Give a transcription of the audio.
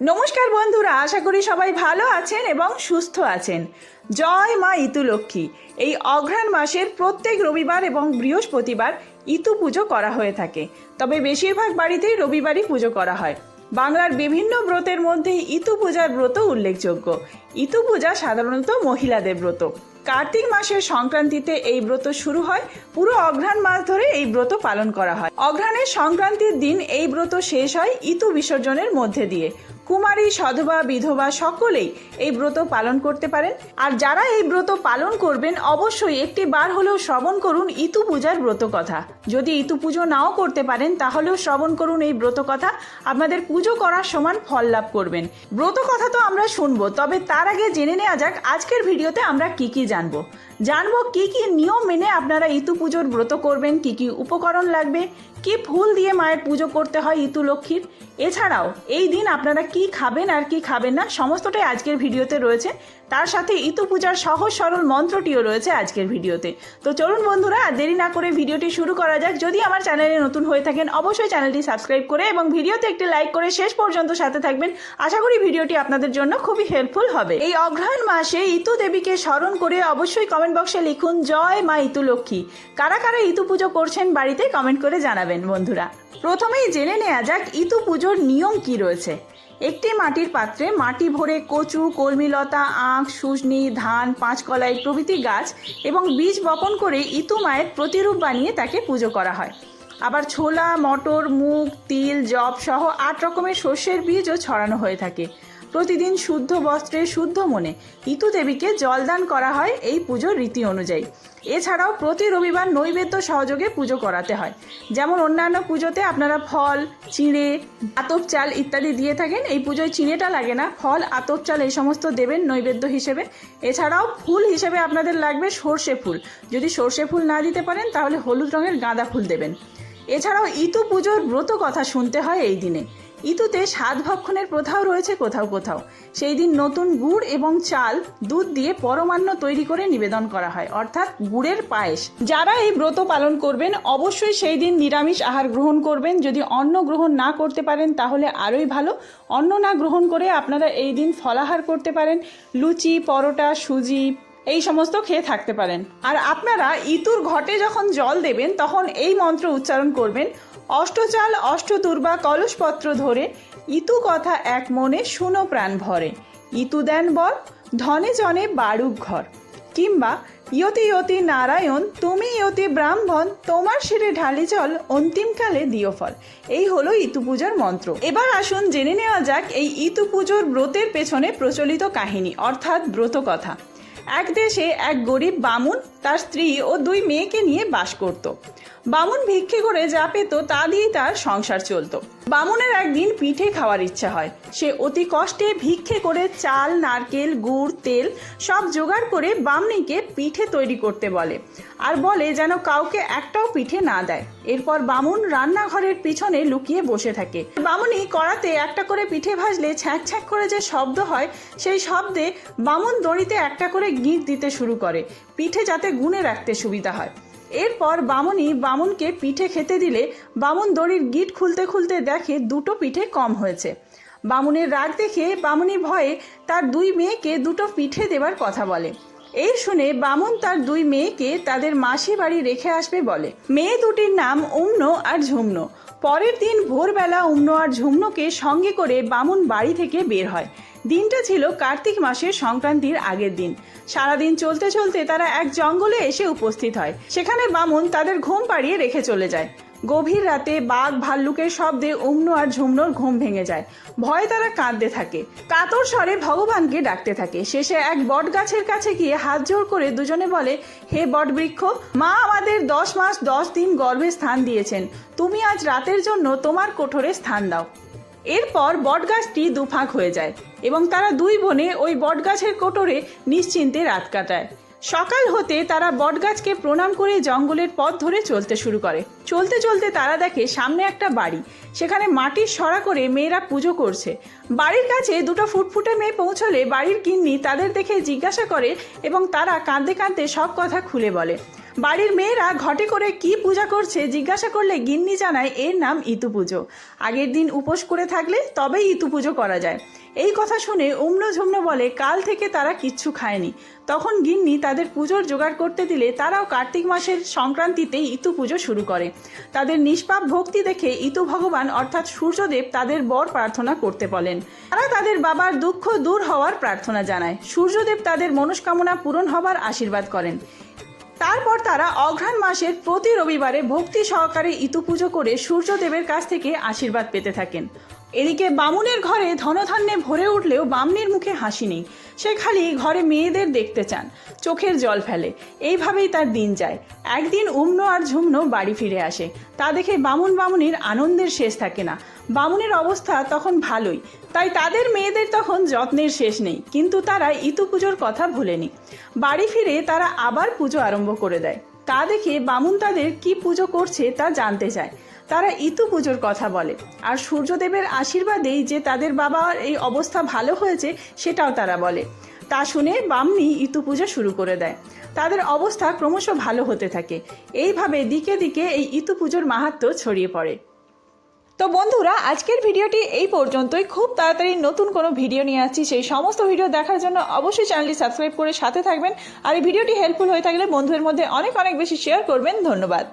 নমস্কার বন্ধুরা, আশা করি সবাই ভালো আছেন এবং সুস্থ আছেন। জয় মা ইতুলক্ষ্মী। এই অঘ্রাণ মাসের প্রত্যেক রবিবার এবং বৃহস্পতিবার ইতু পুজো করা হয়ে থাকে। তবে বেশিরভাগ বাড়িতেই রবিবারই পুজো করা হয়। বাংলার বিভিন্ন ব্রতের মধ্যে ইতু পূজার ব্রত উল্লেখযোগ্য। ইতু পূজা সাধারণত মহিলাদের ব্রত। কার্তিক মাসের সংক্রান্তিতে এই ব্রত শুরু হয়। পুরো অঘ্রাণ মাস ধরে এই ব্রত পালন করা হয়। অঘ্রাণের সংক্রান্তির দিন এই ব্রত শেষ হয় ইতু বিসর্জনের মধ্যে দিয়ে। কুমারী, সধবা, বিধবা সকলেই এই ব্রত পালন করতে পারেন। আর যারা এই ব্রত পালন করবেন, অবশ্যই একটি বার হলেও শ্রবণ করুন ইতু পূজার ব্রত কথা। যদি ইতু পুজো নাও করতে পারেন, তাহলেও শ্রবণ করুন এই ব্রত কথা। আপনাদের পুজো করার সমান ফল লাভ করবেন। ব্রত কথা তো আমরা শুনব, তবে তার আগে জেনে নেওয়া যাক, আজকের ভিডিওতে আমরা কি কি জানব। জানব কি কি নিয়ম মেনে আপনারা ইতু পুজোর ব্রত করবেন, কি কি উপকরণ লাগবে, কি ফুল দিয়ে মায়ের পুজো করতে হয় ইতু লক্ষ্মীর। এছাড়াও, এই দিন আপনারা কি খাবেন আর কি খাবেন না, সমস্তটাই আজকের ভিডিওতে রয়েছে। তার সাথে ইতু পূজার সহজ সরল মন্ত্রটিও রয়েছে আজকের ভিডিওতে। তো চলুন বন্ধুরা, আর দেরি না করে ভিডিওটি শুরু করা যাক। যদি আমার চ্যানেলে নতুন হয়ে থাকেন, অবশ্যই চ্যানেলটি সাবস্ক্রাইব করে এবং ভিডিওতে একটি লাইক করে শেষ পর্যন্ত সাথে থাকবেন। আশা করি ভিডিওটি আপনাদের জন্য খুবই হেল্পফুল হবে। এই অঘ্রাণ মাসে ইতু দেবীকে স্মরণ করে অবশ্যই কমেন্ট বক্সে লিখুন, জয় মা ইতু লক্ষ্মী কারা কারা ইতু পুজো করছেন বাড়িতে কমেন্ট করে জানাবেন বন্ধুরা। প্রথমেই জেনে নেওয়া যাক, ইতু পুজোর নিয়ম কি রয়েছে? একটি মাটির পাত্রে মাটি ভরে কচু, কলমিলতা, আখ, সুজনি, ধান, পাঁচকলাই প্রভৃতি গাছ এবং বীজ বপন করে ইতু মায়ের প্রতিরূপ বানিয়ে তাকে পুজো করা হয়। আবার ছোলা, মটর, মুগ, তিল জব সহ আট রকমের শস্যের বীজও ছড়ানো হয়ে থাকে। প্রতিদিন শুদ্ধ বস্ত্রে শুদ্ধ মনে ইতু দেবীকে জলদান করা হয় এই পুজোর রীতি অনুযায়ী। এছাড়াও প্রতি রবিবার নৈবেদ্য সহযোগে পুজো করাতে হয়। যেমন অন্যান্য পুজোতে আপনারা ফল, চিঁড়ে, আতপ চাল ইত্যাদি দিয়ে থাকেন। এই পুজোয় চিঁড়েটা লাগে না, ফল, আতপ চাল এই সমস্ত দেবেন নৈবেদ্য হিসেবে। এছাড়াও ফুল হিসেবে আপনাদের লাগবে সর্ষে ফুল। যদি সর্ষে ফুল না দিতে পারেন, তাহলে হলুদ রঙের গাঁদা ফুল দেবেন। এছাড়াও ইতু পুজোর ব্রত কথা শুনতে হয় এই দিনে। ইতুতে সাত ভক্ষণের প্রথাও রয়েছে কোথাও কোথাও। সেই দিন নতুন গুড় এবং চাল, দুধ দিয়ে পরমান্ন তৈরি করে নিবেদন করা হয়, অর্থাৎ গুড়ের পায়েস। যারা এই ব্রত পালন করবেন, অবশ্যই সেই দিন নিরামিষ আহার গ্রহণ করবেন। যদি অন্ন গ্রহণ না করতে পারেন, তাহলে আরোই ভালো। অন্ন না গ্রহণ করে আপনারা এই দিন ফলাহার করতে পারেন। লুচি, পরোটা, সুজি এই সমস্ত খেয়ে থাকতে পারেন। আর আপনারা ইতুর ঘটে যখন জল দেবেন, তখন এই মন্ত্র উচ্চারণ করবেন, অষ্টচাল অষ্টদুর্বা কলসপত্র ধরে ইতু কথা এক মনে শুনো প্রাণ ভরে। ইতু দেন বর, ধনে জনে বাড়ুক ঘর। কিংবা, ইয়তি ইয়তি নারায়ণ, তুমি ইয়তি ব্রাহ্মণ, তোমার শিরে ঢালি জল অন্তিমকালে দিও ফল। এই হলো ইতু পুজোর মন্ত্র। এবার আসুন জেনে নেওয়া যাক এই ইতু পুজোর ব্রতের পেছনে প্রচলিত কাহিনী, অর্থাৎ ব্রত কথা। এক দেশে এক গরিব বামুন তার স্ত্রী ও দুই মেয়েকে নিয়ে বাস করত। বামুন ভিক্ষে করে যা পেত তা দিয়েই তার সংসার চলতো। বামুনের একদিন পিঠে খাওয়ার ইচ্ছা হয়। সে অতি কষ্টে ভিক্ষে করে চাল, নারকেল, গুড়, তেল সব জোগাড় করে বামনিকে পিঠে তৈরি করতে বলে। আর বলে যেন কাউকে একটাও পিঠে না দেয়। এরপর বামুন রান্নাঘরের পিছনে লুকিয়ে বসে থাকে। বামুনি কড়াতে একটা করে পিঠে ভাজলে ছ্যাঁক ছ্যাঁক করে যে শব্দ হয়, সেই শব্দে বামুন দড়িতে একটা করে গিঁট দিতে শুরু করে। পিঠে যাতে গুনে রাখতে সুবিধা হয়। এরপর বামুনি বামুনকে পিঠে খেতে দিলে বামুন দড়ির গিট খুলতে খুলতে দেখে দুটো পিঠে কম হয়েছে। বামুনের রাগ দেখে বামুনি ভয়ে তার দুই মেয়েকে দুটো পিঠে দেবার কথা বলে। এই শুনে বামন তার দুই মেয়েকে তাদের মাসি বাড়ি রেখে আসবে বলে। মেয়ে দুটির নাম উমনো আর ঝুমনো। পরের দিন ভোরবেলা উমনো আর ঝুমনোকে সঙ্গে করে বামুন বাড়ি থেকে বের হয়। দিনটা ছিল কার্তিক মাসের সংক্রান্তির আগের দিন। সারাদিন চলতে চলতে তারা এক জঙ্গলে এসে উপস্থিত হয়। সেখানে বামুন তাদের ঘুম পাড়িয়ে রেখে চলে যায়। গভীর রাতে বাঘ ভাল্লুকের শব্দে উমনো আর ঝুমনোর ঘুম ভেঙে যায়। ভয়ে তারা কাঁদতে থাকে। কাতর স্বরে ভগবানকে ডাকতে থাকে। শেষে এক বট গাছের কাছে গিয়ে হাত জোর করে দুজনে বলে, হে বট বৃক্ষ মা আমাদের দশ মাস দশ দিন গর্ভে স্থান দিয়েছেন। তুমি আজ রাতের জন্য তোমার কোঠরে স্থান দাও। এরপর বটগাছটি দুফাঁক হয়ে যায় এবং তারা দুই বোনে ওই বটগাছের কোটরে নিশ্চিন্তে রাত কাটায়। সকাল হতে তারা বটগাছকে প্রণাম করে জঙ্গলের পথ ধরে চলতে শুরু করে। চলতে চলতে তারা দেখে সামনে একটা বাড়ি। সেখানে মাটির সরা করে মেয়েরা পুজো করছে। বাড়ির কাছে দুটো ফুটফুটে মেয়ে পৌঁছলে বাড়ির গিন্নি তাদের দেখে জিজ্ঞাসা করে এবং তারা কাঁদতে কাঁদতে সব কথা খুলে বলে। বাড়ির মেয়েরা ঘটে করে কি পূজা করছে জিজ্ঞাসা করলে গিন্নি জানায় এর নাম ইতু পুজো। আগের দিন উপোস করে থাকলে তবেই ইতু পুজো করা যায়। এই কথা শুনে উমনো বলে, কাল থেকে তারা কিচ্ছু খায়নি। তখন গিন্নি তাদের পুজোর জোগাড় করতে দিলে তারাও কার্তিক মাসের সংক্রান্তিতেই ইতু পুজো শুরু করে। তাদের নিষ্পাপ ভক্তি দেখে ইতু ভগবান, অর্থাৎ সূর্যদেব, তাদের বর প্রার্থনা করতে বলেন। তারা তাদের বাবার দুঃখ দূর হওয়ার প্রার্থনা জানায়। সূর্যদেব তাদের মনস্কামনা পূরণ হবার আশীর্বাদ করেন। তারপর তারা অঘ্রাণ মাসের প্রতি রবিবারে ভক্তি সহকারে ইতু পুজো করে সূর্যদেবের কাছ থেকে আশীর্বাদ পেতে থাকেন। এদিকে বামুনের ঘরে ধনধান্যে ভরে উঠলেও বামনির মুখে হাসি নেই। সে খালি ঘরে মেয়েদের দেখতে চান, চোখের জল ফেলে। এইভাবেই তার দিন যায়। একদিন উম্ন আর ঝুমনো বাড়ি ফিরে আসে। তা দেখে বামুন বামুনির আনন্দের শেষ থাকে না। বামুনের অবস্থা তখন ভালোই। তাই তাদের মেয়েদের তখন যত্নের শেষ নেই। কিন্তু তারা ইতু পুজোর কথা ভুলেনি। বাড়ি ফিরে তারা আবার পুজো আরম্ভ করে দেয়। তা দেখে বামুন তাদের কি পুজো করছে তা জানতে চায়। তারা ইতু পুজোর কথা বলে। আর সূর্যদেবের আশীর্বাদেই যে তাদের বাবার এই অবস্থা ভালো হয়েছে সেটাও তারা বলে। তা শুনে বামনি ইতু পুজো শুরু করে দেয়। তাদের অবস্থা ক্রমশ ভালো হতে থাকে। এইভাবে দিকে দিকে এই ইতু পুজোর মাহাত্ম্য ছড়িয়ে পড়ে। তো বন্ধুরা, আজকের ভিডিওটি এই পর্যন্তই। খুব তাড়াতাড়ি নতুন কোনো ভিডিও নিয়ে আসছি। সেই সমস্ত ভিডিও দেখার জন্য অবশ্যই চ্যানেলটি সাবস্ক্রাইব করে সাথে থাকবেন। আর এই ভিডিওটি হেল্পফুল হয়ে থাকলে বন্ধুদের মধ্যে অনেক অনেক বেশি শেয়ার করবেন। ধন্যবাদ।